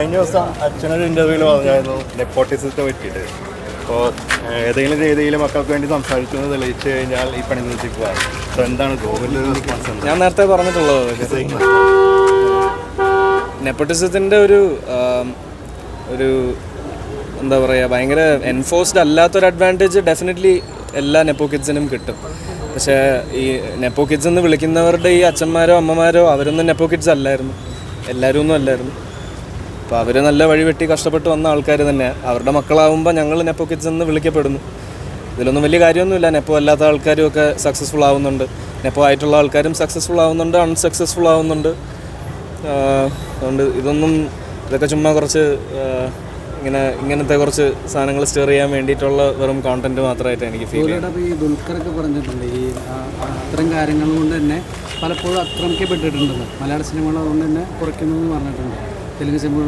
കഴിഞ്ഞ ദിവസം അച്ഛനൊരു ഇന്റർവ്യൂവിൽ പറഞ്ഞായിരുന്നു നെപ്പോട്ടിസത്തെ പറ്റിയിട്ട്. അപ്പോൾ ഏതെങ്കിലും രീതിയിൽ മക്കൾക്ക് വേണ്ടി സംസാരിച്ചു എന്ന് തെളിയിച്ചു കഴിഞ്ഞാൽ ഈ പണി നിർത്തിക്കുക. അപ്പോൾ എന്താണ് ഗോകുലിന്റെ റെസ്പോൺസ് ഞാൻ നേരത്തെ പറഞ്ഞിട്ടുള്ളത്. നെപ്പോട്ടിസത്തിന്റെ ഒരു ഒരു എന്താ പറയുക ഭയങ്കര എൻഫോഴ്സ്ഡ് അല്ലാത്തൊരു അഡ്വാന്റേജ് ഡെഫിനറ്റ്ലി എല്ലാ നെപ്പോ കിഡ്സിനും കിട്ടും. പക്ഷേ ഈ നെപ്പോ കിഡ്സ് എന്ന് വിളിക്കുന്നവരുടെ ഈ അച്ഛന്മാരോ അമ്മമാരോ അവരൊന്നും നെപ്പോ കിഡ്സ് അല്ലായിരുന്നു. എല്ലാവരും ഒന്നും അല്ലായിരുന്നു. അപ്പോൾ അവർ നല്ല വഴി വെട്ടി കഷ്ടപ്പെട്ട് വന്ന ആൾക്കാർ തന്നെ. അവരുടെ മക്കളാവുമ്പോൾ ഞങ്ങൾ നെപ്പോ കിഡ്സ് എന്ന് വിളിക്കപ്പെടുന്നു. ഇതിലൊന്നും വലിയ കാര്യമൊന്നുമില്ല. നെപ്പോ അല്ലാത്ത ആൾക്കാരും ഒക്കെ സക്സസ്ഫുൾ ആവുന്നുണ്ട്. നെപ്പോ ആയിട്ടുള്ള ആൾക്കാരും സക്സസ്ഫുൾ ആവുന്നുണ്ട് അൺസക്സസ്ഫുൾ ആവുന്നുണ്ട്. അതുകൊണ്ട് ഇതൊന്നും ഇതൊക്കെ ചുമ്മാ കുറച്ച് ഇങ്ങനെ ഇങ്ങനത്തെ കുറച്ച് സാധനങ്ങൾ സ്റ്റെയർ ചെയ്യാൻ വേണ്ടിയിട്ടുള്ള വെറും കോണ്ടന്റ് മാത്രമായിട്ട് എനിക്ക് ഫീൽ ചെയ്യുന്നത്. ഈ പറഞ്ഞിട്ടുണ്ട്. ഈ അത്തരം കാര്യങ്ങൾ കൊണ്ട് തന്നെ പലപ്പോഴും അക്രമിക്കപ്പെട്ടിട്ടുണ്ടെന്ന്. മലയാള സിനിമകൾ അതുകൊണ്ട് തന്നെ കുറയ്ക്കുന്നു പറഞ്ഞിട്ടുണ്ട്. തെലുങ്ക് സിനിമ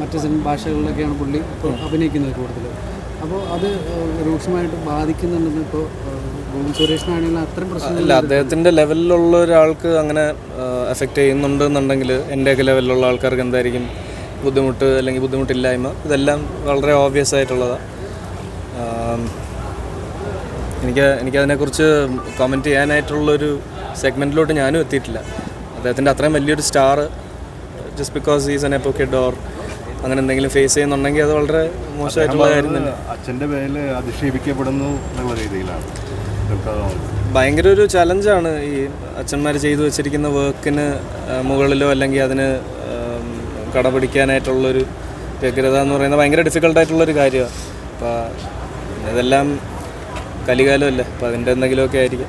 മറ്റ് സിനിമ ഭാഷകളിലൊക്കെയാണ് പുള്ളി ഇപ്പോൾ അഭിനയിക്കുന്നത് കൂടുതൽ അപ്പോൾ അത് രൂക്ഷമായിട്ട് ബാധിക്കുന്നുണ്ടെന്ന് ഇപ്പോൾ അല്ല അദ്ദേഹത്തിന്റെ ലെവലിലുള്ള ഒരാൾക്ക് അങ്ങനെ എഫക്റ്റ് ചെയ്യുന്നുണ്ട് എന്നുണ്ടെങ്കിൽ എന്റെയൊക്കെ ലെവലിലുള്ള ആൾക്കാർക്ക് എന്തായിരിക്കും ബുദ്ധിമുട്ട് അല്ലെങ്കിൽ ബുദ്ധിമുട്ടില്ലായ്മ ഇതെല്ലാം വളരെ ഓബ്വിയസ് ആയിട്ടുള്ളതാണ് എനിക്ക് എനിക്കതിനെക്കുറിച്ച് കമന്റ് ചെയ്യാനായിട്ടുള്ളൊരു സെഗ്മെന്റിലോട്ട് ഞാനും എത്തിയിട്ടില്ല. അദ്ദേഹത്തിന്റെ അത്രയും വലിയൊരു star just because is an എപ്പോക്കിഡ് or അങ്ങനെ എന്തെങ്കിലും ഫേസ് ചെയ്യുന്നുണ്ടെങ്കിൽ അത് വളരെ മോശമായിട്ടുള്ള കാര്യം തന്നെ. അച്ഛന്റെ പേരിൽ അധിക്ഷേപിക്കപ്പെടുന്നു എന്നുള്ള രീതിയിലാണ്. ഭയങ്കര ഒരു ചലഞ്ചാണ് ഈ അച്ഛന്മാർ ചെയ്തു വെച്ചിരിക്കുന്ന വർക്കിന് മുകളിലോ അല്ലെങ്കിൽ അതിന് കടപിടിക്കാനായിട്ടുള്ളൊരു വ്യഗ്രത എന്ന് പറയുന്നത് ഭയങ്കര ഡിഫിക്കൽട്ടായിട്ടുള്ളൊരു കാര്യമാണ്. അപ്പോൾ ഇതെല്ലാം കലികാലമല്ലേ? അപ്പോൾ അതിന്റെ എന്തെങ്കിലുമൊക്കെ ആയിരിക്കും.